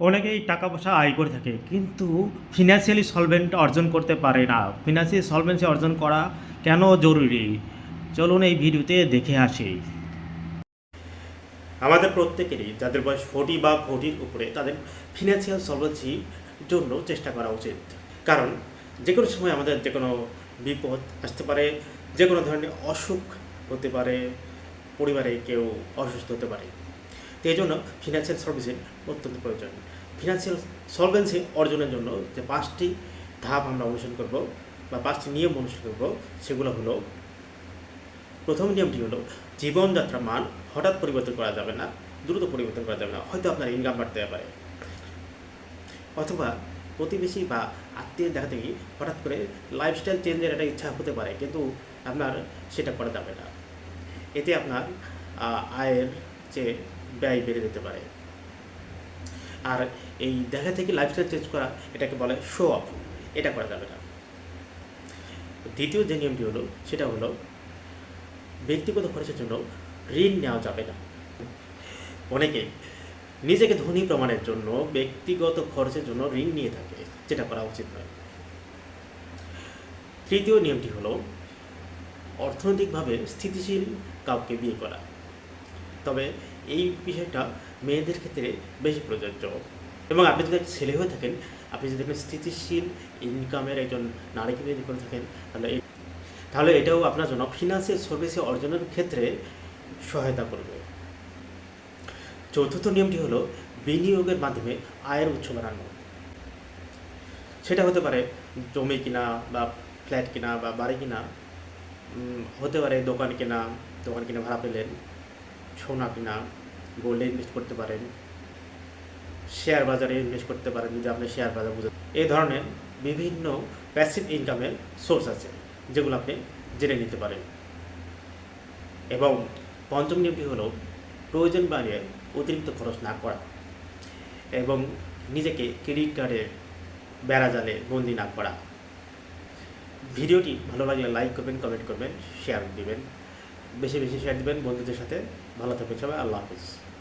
অনেকেই টাকা পয়সা আয় করে থাকে, কিন্তু ফিনান্সিয়ালি সলভেন্ট অর্জন করতে পারে না। ফিনান্সিয়াল সলভেন্সি অর্জন করা কেন জরুরি? চলুন এই ভিডিওতে দেখে আসি। আমাদের প্রত্যেকেরই, যাদের বয়স ফোর্টি বা ফোর্টির উপরে, তাদের ফিনান্সিয়াল সলভেন্সির জন্য চেষ্টা করা উচিত। কারণ যে কোনো সময় আমাদের যে কোনো বিপদ আসতে পারে যে কোনো ধরনের অসুখ হতে পারে, পরিবারে কেউ অসুস্থ হতে পারে। তো এই জন্য ফিনান্সিয়াল সার্ভিসের অত্যন্ত প্রয়োজন। ফিনান্সিয়াল সলভেন্সি অর্জনের জন্য যে পাঁচটি ধাপ আমরা অনুসরণ করব বা পাঁচটি নিয়ম অনুসরণ করব, সেগুলো হলো, প্রথম নিয়মটি হলো জীবনযাত্রার মান হঠাৎ পরিবর্তন করা যাবে না, দ্রুত পরিবর্তন করা যাবে না, হয়তো আপনার ইনকাম বাড়তে পারে। অথবা প্রতিবেশী বা আত্মীয় দেখা থেকে হঠাৎ করে লাইফস্টাইল চেঞ্জের একটা ইচ্ছা হতে পারে, কিন্তু আপনার সেটা করা যাবে না। এতে আপনার আয়ের যে ব্যয় বেড়ে যেতে পারে। আর এই দেখা থেকে লাইফস্টাইল চেঞ্জ করা, এটাকে বলে শো অফ এটা করা যাবে না। দ্বিতীয় যে নিয়মটি হলো, সেটা হলো ব্যক্তিগত খরচের জন্য ঋণ নেওয়া যাবে না। অনেকে নিজেকে ধনী প্রমাণের জন্য ব্যক্তিগত খরচের জন্য ঋণ নিয়ে থাকে, যেটা করা উচিত নয়। তৃতীয় নিয়মটি হলো অর্থনৈতিকভাবে স্থিতিশীল কাউকে বিয়ে করা। তবে এই বিষয়টা মেয়েদের ক্ষেত্রে বেশি প্রযোজ্য। এবং আপনি যদি ছেলে হয়ে থাকেন, আপনি যদি একটা স্থিতিশীল ইনকামের একজন নারীকে বিয়ে করে থাকেন, তাহলে তাহলে এটাও আপনার জন্য ফিনান্সিয়াল সার্ভিসে অর্জনের ক্ষেত্রে সহায়তা করবে। চতুর্থ নিয়মটি হলো বিনিয়োগের মাধ্যমে আয়ের উৎস বাড়ানো। সেটা হতে পারে জমি কিনা বা ফ্ল্যাট কিনা বা বাড়ি কিনা হতে পারে দোকান কেনা, দোকান কিনে ভাড়া পেলেন। সোনা কিনা গোল্ডে ইনভেস্ট করতে পারেন। শেয়ার বাজারে ইনভেস্ট করতে পারেন যদি আপনি শেয়ার বাজার বুঝেন। এই ধরনের বিভিন্ন প্যাসিভ ইনকামের সোর্স আছে, যেগুলো আপনি জেনে নিতে পারেন। এবং পঞ্চম নিয়মটি হলো প্রয়োজন বাড়িয়ে অতিরিক্ত খরচ না করা এবং নিজেকে ক্রেডিট কার্ডের বেড়াজালে বন্দি না করা। ভিডিওটি ভালো লাগলে লাইক করবেন কমেন্ট করবেন শেয়ার দিবেন। বেশি বেশি শেয়ার দিবেন বন্ধুদের সাথে। ভালো থাকবেন সবাই আল্লাহ হাফিজ।